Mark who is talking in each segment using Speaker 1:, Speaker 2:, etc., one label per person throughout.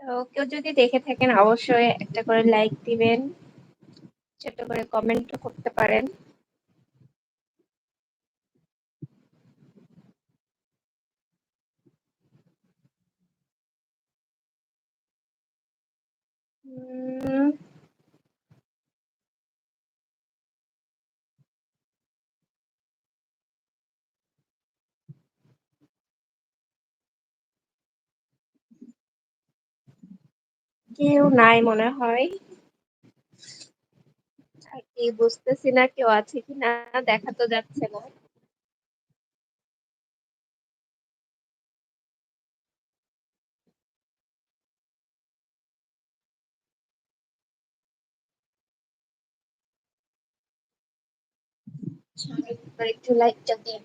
Speaker 1: তো কেউ যদি দেখে থাকেন, অবশ্যই একটা করে লাইক দিবেন। ছোট্ট করে কমেন্টও করতে পারেন। উম কেউ নাই মনে হয়। কি বুঝতেছি না কেউ আছে কিনা, দেখা তো যাচ্ছে না। একটু লাইকটা দিন।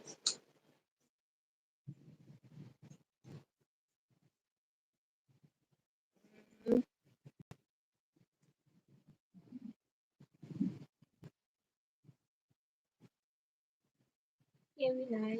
Speaker 1: কেউই নাই।